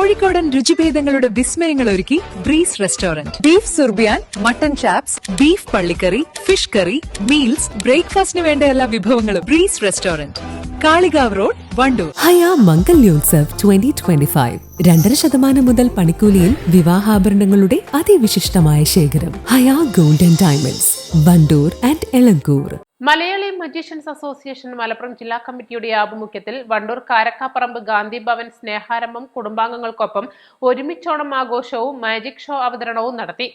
കോഴിക്കോടൻ രുചിഭേദങ്ങളുടെ വിസ്മയങ്ങൾ ഒരുക്കി breeze restaurant. Beef surbiyan mutton chops beef പള്ളിക്കറി fish curry meals ബ്രേക്ക്ഫാസ്റ്റിന് വേണ്ട എല്ലാ വിഭവങ്ങളും breeze restaurant. Kalikavu road Wandoor. Haya Mangalyotsav twenty twenty five രണ്ടര ശതമാനം മുതൽ പണിക്കൂലിയിൽ വിവാഹാഭരണങ്ങളുടെ അതിവിശിഷ്ടമായ ശേഖരം. Haya golden diamonds Wandoor and Elankur. Malayali magicians association Malappuram ജില്ലാ കമ്മിറ്റിയുടെ ആഭിമുഖ്യത്തിൽ വണ്ടൂർ കാരക്കാപ്പറമ്പ് ഗാന്ധി ഭവൻ സ്നേഹാരംഭം കുടുംബാംഗങ്ങൾക്കൊപ്പം ഒരുമിച്ചോണം ആഘോഷവും മാജിക് ഷോ അവതരണവും നടത്തി.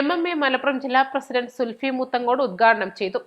എം മലപ്പുറം ജില്ലാ പ്രസിഡന്റ് സുൽഫി മുത്തങ്ങോട് ഉദ്ഘാടനം ചെയ്തു.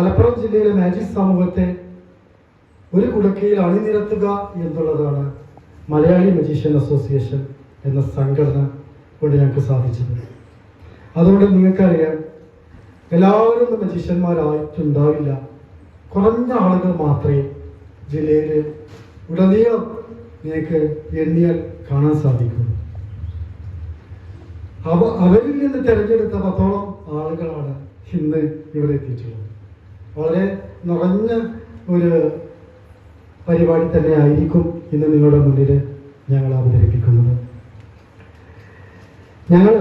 മലപ്പുറം ജില്ലയിലെ മാജിക് സമൂഹത്തെ ഒരു കുടക്കയിൽ അണിനിരത്തുക എന്നുള്ളതാണ് മലയാളി മജീഷ്യൻ അസോസിയേഷൻ എന്ന സംഘടന കൊണ്ട് ഞങ്ങൾക്ക് സാധിച്ചത്. അതുകൊണ്ട് നിങ്ങൾക്കറിയാം എല്ലാവരും മജീഷ്യന്മാരായിട്ടുണ്ടാവില്ല കുറഞ്ഞ ആളുകൾ മാത്രമേ ജില്ലയിൽ ഉടനീളം നിങ്ങൾക്ക് എണ്ണിയാൽ കാണാൻ സാധിക്കും. അവ അവരിൽ നിന്ന് തിരഞ്ഞെടുത്ത പത്തോളം ആളുകളാണ് ഇന്ന് ഇവിടെ എത്തിയിട്ടുള്ളത്. വളരെ നിറഞ്ഞ ഒരു പരിപാടി തന്നെ ആയിരിക്കും ഇന്ന് നിങ്ങളുടെ മുന്നിൽ ഞങ്ങൾ അവതരിപ്പിക്കുന്നത്. ഞങ്ങൾ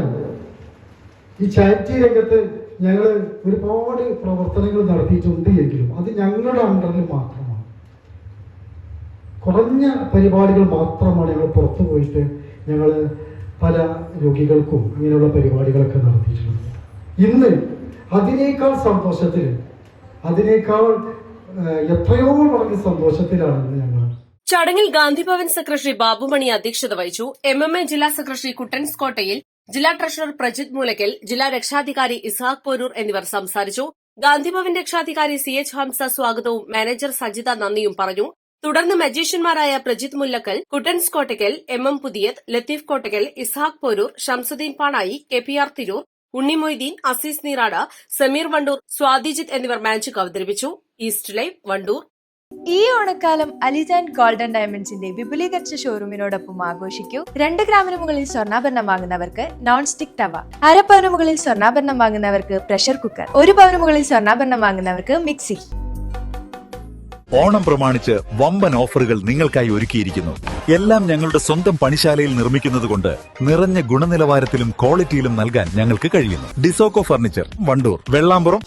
ഈ ചാരിറ്റി രംഗത്ത് ഞങ്ങൾ ഒരുപാട് പ്രവർത്തനങ്ങൾ നടത്തിയിട്ടുണ്ട് എങ്കിലും അത് ഞങ്ങളുടെ അണ്ടറിൽ മാത്രമാണ്. കുറഞ്ഞ പരിപാടികൾ മാത്രമാണ് ഞങ്ങൾ പുറത്തു പോയിട്ട് ഞങ്ങൾ പല രോഗികൾക്കും അങ്ങനെയുള്ള പരിപാടികളൊക്കെ നടത്തിയിട്ടുള്ളത്. ഇന്ന് അതിനേക്കാൾ സന്തോഷത്തിൽ അതിനേക്കാൾ എത്രയോ മടങ്ങ് സന്തോഷത്തിലാണ് ഞങ്ങൾ. ചടങ്ങിൽ ഗാന്ധിഭവൻ സെക്രട്ടറി ബാബുമണി അധ്യക്ഷത വഹിച്ചു. എം എം എ ജില്ലാ സെക്രട്ടറി കുട്ടൻ സ്കോട്ടയിൽ ജില്ലാ ട്രഷറർ പ്രജിത് മൂലക്കൽ ജില്ലാ രക്ഷാധികാരി ഇസ്ഹാഖ് പോരൂർ എന്നിവർ സംസാരിച്ചു. ഗാന്ധിഭവൻ രക്ഷാധികാരി സി എച്ച് ഹംസ സ്വാഗതവും മാനേജർ സജിത നന്ദിയും പറഞ്ഞു. തുടർന്ന് മജീഷ്യന്മാരായ Prajith Mullakkal Kuttans Kottakkal M M Puthiyath Latheef Kottakkal Ishaq Poroor Shamsuddin Panayi K P R Tirur Unni Moideen Azeez Neerad Sameer Wandoor Swathijith എന്നിവർ മാജിക് അവതരിപ്പിച്ചു. East live Wandoor. ഈ ഓണക്കാലം അലിജാൻ golden ഡയമണ്ട്സിന്റെ വിപുലീകരിച്ച ഷോറൂമിനോടൊപ്പം ആഘോഷിക്കൂ. രണ്ട് ഗ്രാമിന് മുകളിൽ സ്വർണാഭരണം വാങ്ങുന്നവർക്ക് നോൺ സ്റ്റിക് തവ അര പവന് മുകളിൽ സ്വർണാഭരണം വാങ്ങുന്നവർക്ക് പ്രഷർ കുക്കർ ഒരു പവന് മുകളിൽ സ്വർണാഭരണം വാങ്ങുന്നവർക്ക് മിക്സി ഓണം പ്രമാണിച്ച് വമ്പൻ ഓഫറുകൾ നിങ്ങൾക്കായി ഒരുക്കിയിരിക്കുന്നു. എല്ലാം ഞങ്ങളുടെ സ്വന്തം പണിശാലയിൽ നിർമ്മിക്കുന്നതുകൊണ്ട് നിറഞ്ഞ ഗുണനിലവാരത്തിലും ക്വാളിറ്റിയിലും നൽകാൻ ഞങ്ങൾക്ക് കഴിയുന്നു. ഡിസോകോ ഫർണിച്ചർ വണ്ടൂർ വെള്ളാമ്പുറം